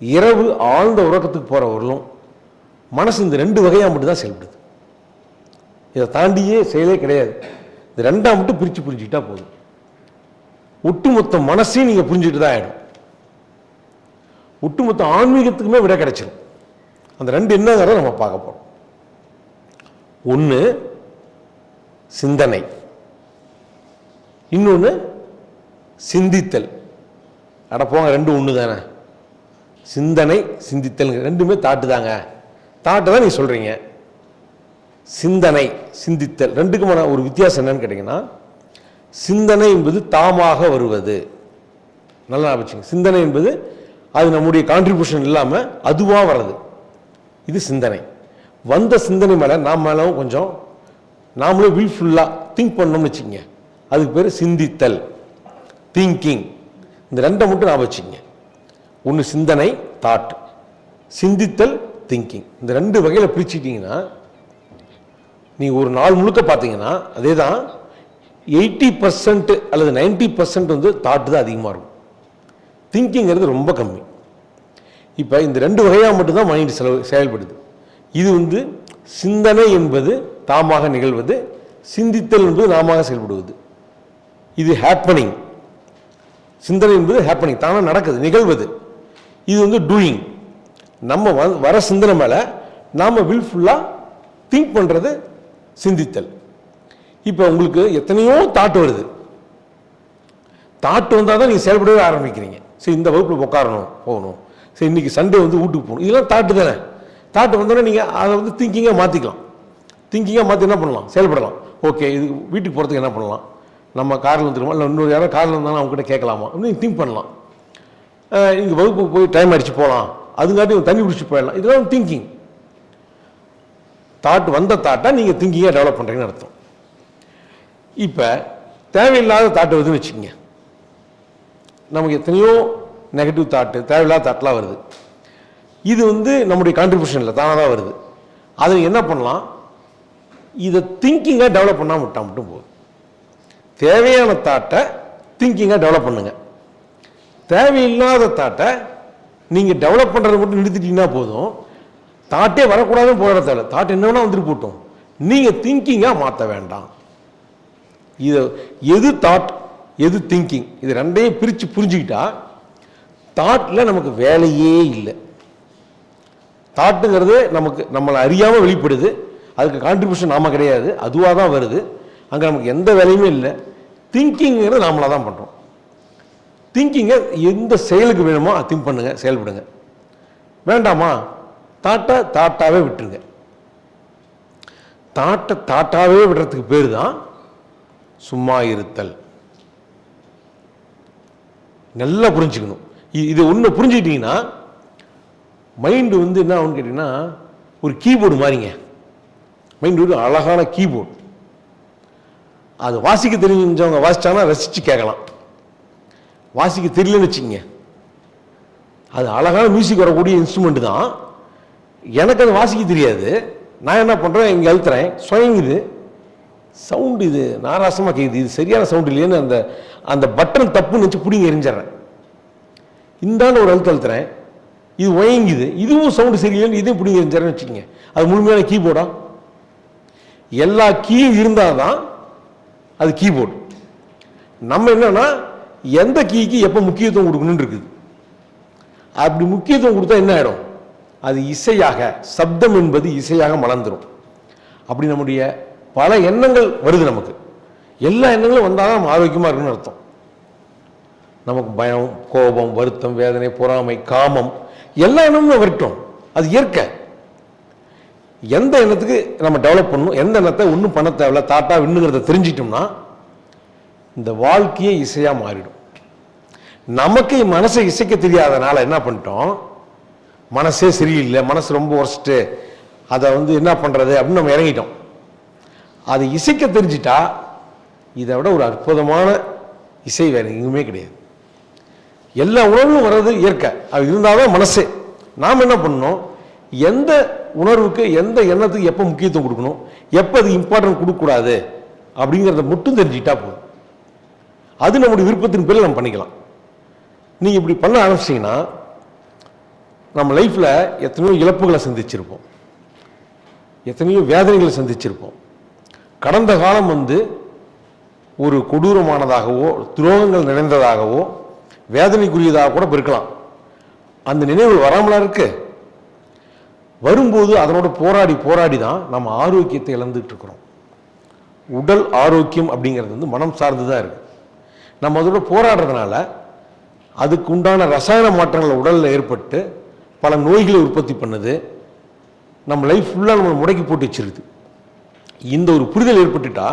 இரவு ஆழ்ந்த உறக்கத்துக்கு போகிறவர்களும் மனசு இந்த ரெண்டு வகையாக மட்டும்தான் செயல்படுது. இதை தாண்டியே செயலே கிடையாது. இந்த ரெண்டா மட்டும் பிரித்து புரிஞ்சுக்கிட்டா போதும். ஒட்டுமொத்த மனசையும் நீங்கள் புரிஞ்சுக்கிட்டு தான் ஆகிடும் ஒட்டுமொத்த ஆன்மீகத்துக்குமே விட கிடைச்சிடும் அந்த ரெண்டு என்னங்கிறத நம்ம பார்க்க போகிறோம் ஒன்று சிந்தனை. இன்னொன்று சிந்தித்தல். அட போங்க ரெண்டு ஒன்று தானே சிந்தனை சிந்தித்தல் ரெண்டுமே தாட்டு தாங்க தாட்டு தான் நீங்கள் சொல்கிறீங்க சிந்தனை சிந்தித்தல் ரெண்டுக்குமான ஒரு வித்தியாசம் என்னன்னு கேட்டிங்கன்னா சிந்தனை என்பது தாமாக வருவது. நல்லா வச்சுங்க சிந்தனை என்பது அது நம்முடைய கான்ட்ரிபியூஷன் இல்லாமல் அதுவாக வர்றது. இது சிந்தனை. வந்த சிந்தனை மேலே நாம் மேலும் கொஞ்சம் நாமளும் வில்ஃபுல்லாக திங்க் பண்ணோம்னு வச்சுக்கோங்க. அதுக்கு பேர் சிந்தித்தல் திங்கிங் இந்த ரெண்டை மட்டும் நான் வச்சுக்கங்க ஒன்று சிந்தனை தாட் சிந்தித்தல் திங்கிங் இந்த ரெண்டு வகையில் பிரிச்சுட்டிங்கன்னா நீங்கள் ஒரு நாள் முழுக்க பார்த்தீங்கன்னா அதே தான் எயிட்டி பர்சன்ட் அல்லது நைன்டி பர்சன்ட் வந்து தாட்டு தான் அதிகமாக இருக்கும். திங்கிங்கிறது ரொம்ப கம்மி. இப்போ இந்த ரெண்டு வகையாக மட்டும்தான் மைண்ட் செலவு செயல்படுது. இது வந்து சிந்தனை என்பது தாமாக நிகழ்வது சிந்தித்தல் என்பது நாமாக செயல்படுவது. இது ஹேப்பனிங் சிந்தனை என்பது ஹேப்பனிங் தானாக நடக்குது நிகழ்வது. இது வந்து டூயிங் நம்ம வ- வர சிந்தனை மேலே நாம் வில்ஃபுல்லாக திங்க் பண்ணுறது சிந்தித்தல். இப்போ உங்களுக்கு எத்தனையோ தாட் வருது. தாட் வந்தால் தான் நீங்கள் செயல்படவே ஆரம்பிக்கிறீங்க. சரி இந்த வகுப்பில் உட்காரணும் போகணும். சரி இன்னைக்கு சண்டே வந்து வீட்டுக்கு போகணும். இதெல்லாம் தாட்டு தானே. தாட்டு வந்தோடனே நீங்கள் அதை வந்து திங்கிங்காக மாற்றிக்கலாம் திங்கிங்காக மாற்றி என்ன பண்ணலாம்? செயல்படலாம். ஓகே இது வீட்டுக்கு போகிறதுக்கு என்ன பண்ணலாம்? நம்ம காரில் வந்துருமா? இல்லை இன்னொரு யாரோ காரில் இருந்தாலும் அவங்ககிட்ட கேட்கலாமா? அப்படின்னு திங்க் பண்ணலாம். இங்கே வகுப்புக்கு போய் டைம் அடிச்சு போகலாம் அதுங்காட்டி தண்ணி குடிச்சு போயிடலாம். இதெல்லாம் திங்கிங் தாட் வந்த தாட்டை நீங்கள் திங்கிங்காக டெவலப் பண்ணுறீங்கன்னு அர்த்தம். இப்போ தேவையில்லாத தாட்டு வருதுன்னு வச்சுக்கோங்க. நமக்கு எத்தனையோ நெகட்டிவ் தாட்டு தேவையில்லாத தாட்லாம் வருது. இது வந்து நம்முடைய கான்ட்ரிபியூஷன் இல்லை தானாக தான் வருது. அதை என்ன பண்ணலாம்? இதை திங்கிங்காக டெவலப் பண்ணால் விட்டா மட்டும் போதும். தேவையான தாட்டை திங்கிங்காக டெவலப் பண்ணுங்கள் தேவையில்லாத தாட்டை நீங்கள் டெவலப் பண்ணுறதை மட்டும் நிறுத்திட்டீங்கன்னா போதும். தாட்டே வரக்கூடாதுன்னு போகிற தேவை தாட் என்ன வேணால் வந்துட்டு போட்டோம். நீங்கள் திங்கிங்காக மாற்ற வேண்டாம். இது எது தாட் எது திங்கிங் இது ரெண்டையும் பிரித்து புரிஞ்சுக்கிட்டா தாட்டில் நமக்கு வேலையே இல்லை. தாட்டுங்கிறது நமக்கு நம்மளை அறியாமல் வெளிப்படுது. அதுக்கு கான்ட்ரிபியூஷன் நாம் கிடையாது. அதுவாக தான் வருது. அங்கே நமக்கு எந்த வேலையுமே இல்லை. திங்கிங்கிறது நாமளாக தான் பண்ணுறோம் திங்கிங்கை எந்த செயலுக்கு வேணுமோ திங்க் பண்ணுங்க செயல்படுங்க. வேண்டாமா? தாட்டை தாட்டாவே விட்டுருங்க. தாட்டை தாட்டாவே விடுறதுக்கு பேர் தான் சும்மா இருத்தல். நல்லா புரிஞ்சுக்கணும். இ- இது ஒன்று புரிஞ்சுக்கிட்டீங்கன்னா மைண்டு வந்து என்ன ஆகுன்னு கேட்டிங்கன்னா ஒரு கீபோர்டு மாதிரிங்க மைண்டு ஒரு அழகான கீபோர்டு அது வாசிக்க தெரிஞ்சவங்க வாசித்தாங்கன்னா ரசித்து கேட்கலாம். வாசிக்க தெரியலன்னு வச்சுக்கங்க. அது அழகான மியூசிக் வரக்கூடிய இன்ஸ்ட்ருமெண்ட் தான். எனக்கு அது வாசிக்க தெரியாது. நான் என்ன பண்ணுறேன் இங்கே அழுத்துறேன். சுயங்குது சவுண்டு இது. நாராசமாக கேட்குது இது சரியான சவுண்டு இல்லையேன்னு அந்த அந்த பட்டன் தப்புன்னு வச்சு பிடிங்க எரிஞ்சிட்றேன். இந்தாண்ட ஒரு அழுத்து அழுத்துறேன். இது ஒயங்குது இதுவும் சவுண்டு சரியில்லைன்னு இதையும் பிடிங்க எரிஞ்சிட்றேன்னு வச்சுக்கோங்க. அது முழுமையான கீபோர்டா எல்லா கீயும் இருந்தால் தான் அது கீபோர்டு நம்ம என்னன்னா எந்த கீக்கு எப்போ முக்கியத்துவம் கொடுக்கணும்னு இருக்குது. அப்படி முக்கியத்துவம் கொடுத்தா என்ன ஆயிடும்? அது இசையாக சப்தம் என்பது இசையாக மலர்ந்துடும் அப்படி நம்முடைய பல எண்ணங்கள் வருது நமக்கு. எல்லா எண்ணங்களும் வந்தால் தான் நம்ம ஆரோக்கியமாக இருக்குன்னு அர்த்தம். நமக்கு பயம் கோபம் வருத்தம் வேதனை பொறாமை காமம் எல்லா எண்ணமும் வரட்டும். அது இயற்கை. எந்த எண்ணத்துக்கு நம்ம டெவலப் பண்ணணும் எந்த எண்ணத்தை ஒன்றும் பண்ண தேவையில்ல தாட்டா விண்ணுங்கிறத தெரிஞ்சிட்டோம்னா இந்த வாழ்க்கையே இசையா மாறிடும். நமக்கு மனசை இசைக்க தெரியாதனால என்ன பண்ணிட்டோம்? மனசே சரியில்லை மனசு ரொம்ப ஒர்ஸ்ட்டு அதை வந்து என்ன பண்ணுறது அப்படின்னு நம்ம இறங்கிட்டோம். அது இசைக்க தெரிஞ்சிட்டா இதை விட ஒரு அற்புதமான இசை வேறு எங்குமே கிடையாது. எல்லா உணர்வும் வர்றது இயற்கை. அது இருந்தால்தான் மனசே. நாம் என்ன பண்ணணும்? எந்த உணர்வுக்கு எந்த எண்ணத்துக்கு எப்போ முக்கியத்துவம் கொடுக்கணும்? எப்போ அது இம்பார்ட்டன்ட் கொடுக்கக்கூடாது? அப்படிங்கிறத மட்டும் தெரிஞ்சுக்கிட்டா போதும். அது நம்முடைய விருப்பத்தின் பேரில் நம்ம பண்ணிக்கலாம். நீங்கள் இப்படி பண்ண ஆரம்பிச்சிங்கன்னா நம்ம லைஃப்பில் எத்தனையோ இழப்புகளை சந்திச்சிருப்போம். எத்தனையோ வேதனைகளை சந்திச்சிருப்போம். கடந்த காலம் வந்து ஒரு கொடூரமானதாகவோ துரோகங்கள் நிறைந்ததாகவோ வேதனைக்குரியதாக கூட இருக்கலாம். அந்த நினைவுகள் வராமலா இருக்கு? வரும்போது அதனோட போராடி போராடி தான் நம்ம ஆரோக்கியத்தை இழந்துட்டு இருக்கிறோம். உடல் ஆரோக்கியம் அப்படிங்கிறது வந்து மனம் சார்ந்து தான் இருக்குது நம்ம அதோட போராடுறதுனால அதுக்கு உண்டான ரசாயன மாற்றங்கள் உடலில் ஏற்பட்டு பல நோய்களை உற்பத்தி பண்ணுது. நம்ம லைஃப் ஃபுல்லாக நம்ம முடக்கி போட்டு வச்சிருது. இந்த ஒரு புரிதல் ஏற்பட்டுட்டா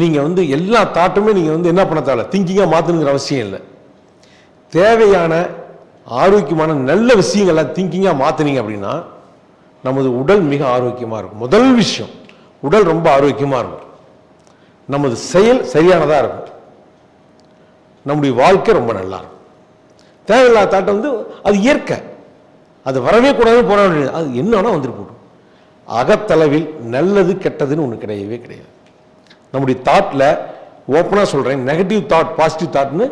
நீங்கள் வந்து எல்லா தாட்டுமே நீங்கள் வந்து என்ன பண்ண தேவையில்ல? திங்கிங்காக மாற்றணுங்கிற அவசியம் இல்லை. தேவையான ஆரோக்கியமான நல்ல விஷயங்கள்லாம் திங்கிங்காக மாற்றினீங்க அப்படின்னா நமது உடல் மிக ஆரோக்கியமாக இருக்கும். முதல் விஷயம் உடல் ரொம்ப ஆரோக்கியமாக இருக்கும். நமது செயல் சரியானதாக இருக்கும். நம்முடைய வாழ்க்கை ரொம்ப நல்லா இருக்கும். தேவையில்லாத தாட்டம் வந்து அது இயற்கை. அது வரவே கூடாதுன்னு போராட அது என்னன்னா வந்துட்டு போட்டும். அகத்தளவில் நல்லது கெட்டதுன்னு ஒன்று கிடையவே கிடையாது. நம்முடைய தாட்டில் ஓப்பனாக சொல்கிறேன் நெகட்டிவ் தாட் பாசிட்டிவ் தாட்னு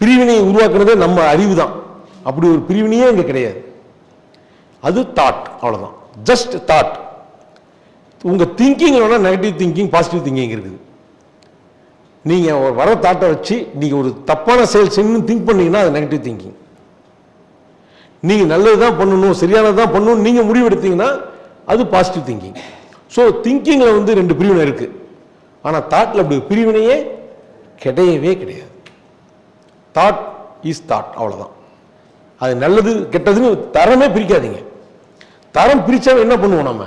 பிரிவினையை உருவாக்குனதே நம்ம அறிவு தான் அப்படி ஒரு பிரிவினையே இங்கே கிடையாது. அது தாட் அவ்வளோதான் ஜஸ்ட் தாட் உங்கள் திங்கிங் வேணால் நெகட்டிவ் திங்கிங் பாசிட்டிவ் திங்கிங் இருக்குது. நீங்கள் ஒரு வர தாட்டை வச்சு நீங்கள் ஒரு தப்பான செயல் செய்யணும்னு திங்க் பண்ணீங்கன்னா அது நெகட்டிவ் திங்கிங் நீங்கள் நல்லது தான் பண்ணணும் சரியானது தான் பண்ணணும் நீங்கள் முடிவெடுத்தீங்கன்னா அது பாசிட்டிவ் திங்கிங் ஸோ திங்கிங்கில் வந்து ரெண்டு பிரிவினை இருக்குது ஆனால் தாட்டில் அப்படி பிரிவினையே கிடையவே கிடையாது. தாட் இஸ் தாட் அவ்வளோதான் அது நல்லது கெட்டதுன்னு தரமே பிரிக்காதீங்க. தரம் பிரித்தா என்ன பண்ணுவோம் நம்ம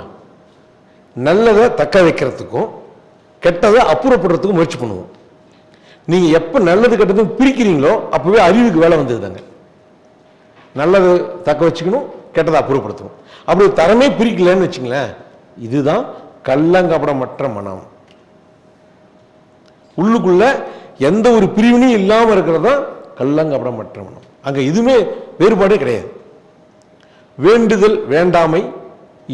நல்லதை தக்க வைக்கிறதுக்கும் கெட்டதை அப்புறப்படுறதுக்கும் முயற்சி பண்ணுவோம். நீங்க எப்போ நல்லது கெட்டதும் பிரிக்கிறீங்களோ அப்போவே அறிவுக்கு வேலை வந்ததுதாங்க. நல்லதை தக்க வச்சுக்கணும் கெட்டதை அப்புறப்படுத்தணும். அப்படி தரமே பிரிக்கலன்னு வச்சுங்களேன் இதுதான் கள்ளங்கபடமற்ற மனம். உள்ளுக்குள்ள எந்த ஒரு பிரிவினையும் இல்லாம இருக்கிறது தான் கள்ளங்கபடமற்ற மனம். அங்க எதுவுமே வேறுபாடே கிடையாது. வேண்டுதல் வேண்டாமை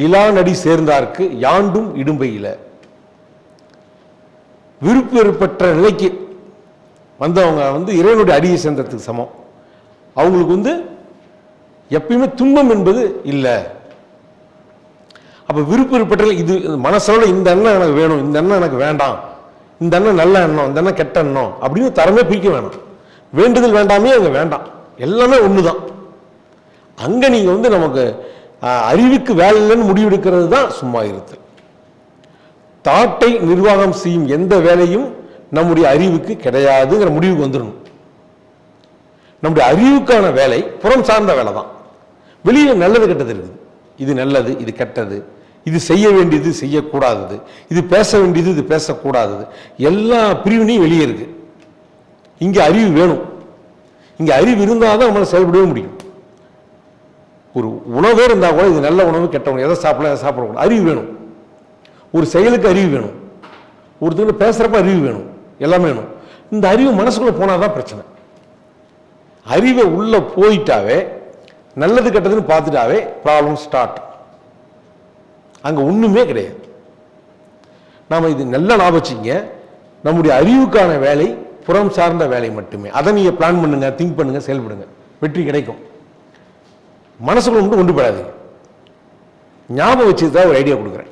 இலாநடி சேர்ந்தார்க்கு யாண்டும் இடும்பையில் விருப்பு வெறுப்பற்ற நிலைக்கு வந்தவங்க வந்து இறைவனுடைய அடியை சேர்ந்ததுக்கு சமம். அவங்களுக்கு வந்து எப்பயுமே துன்பம் என்பது இல்லை. அப்போ விருப்ப விருப்பத்தில் இது மனசோட இந்த எண்ணம் எனக்கு வேணும் இந்த எண்ணம் எனக்கு வேண்டாம் இந்த எண்ணம் நல்ல எண்ணம் இந்த எண்ணம் கெட்ட எண்ணம் அப்படின்னு தரமே பிரிக்க வேணாம். வேண்டுதல் வேண்டாமே அங்கே வேண்டாம். எல்லாமே ஒண்ணுதான். அங்கே நீங்க வந்து நமக்கு அறிவுக்கு வேலை இல்லைன்னு முடிவெடுக்கிறது தான் சும்மா இருத்தல். தாட்டை நிர்வாகம் செய்யும் எந்த வேலையும் நம்முடைய அறிவுக்கு கிடையாதுங்கிற முடிவுக்கு வந்துடணும். நம்முடைய அறிவுக்கான வேலை புறம் சார்ந்த வேலை தான். வெளியே நல்லது கெட்டது இருக்குது. இது நல்லது இது கெட்டது. இது செய்ய வேண்டியது செய்யக்கூடாதது. இது பேச வேண்டியது இது பேசக்கூடாதது. எல்லா பிரிவினையும் வெளியே இருக்கு. இங்கே அறிவு வேணும். இங்கே அறிவு இருந்தால் தான் நம்மளால செயல்படவே முடியும். ஒரு உணவே இருந்தால் கூட இது நல்ல உணவு கெட்ட உணவு. எதை சாப்பிடலாம் எதை சாப்பிடக்கூடாது. அறிவு வேணும். ஒரு செயலுக்கு அறிவு வேணும். ஒருத்தர் பேசுகிறப்ப அறிவு வேணும். எல்லாமே வேணும். இந்த அறிவு மனசுக்குள்ள போனாதான் பிரச்சனை. அறிவை உள்ளே போயிட்டாவே நல்லது கெட்டதுன்னு பார்த்துட்டாவே ப்ராப்ளம் ஸ்டார்ட் அங்க ஒண்ணுமே கிடையாது. நாம இது நல்லா ஞாபகம் நம்முடைய அறிவுக்கான வேலை புறம் சார்ந்த வேலை மட்டுமே. அதை நீங்க பிளான் பண்ணுங்க திங்க் பண்ணுங்க செயல்படுங்க வெற்றி கிடைக்கும். மனசுக்குள்ள மட்டும் ஒன்று போடாதீங்க ஞாபகம் வச்சுதான் ஒரு ஐடியா கொடுக்குறேன்.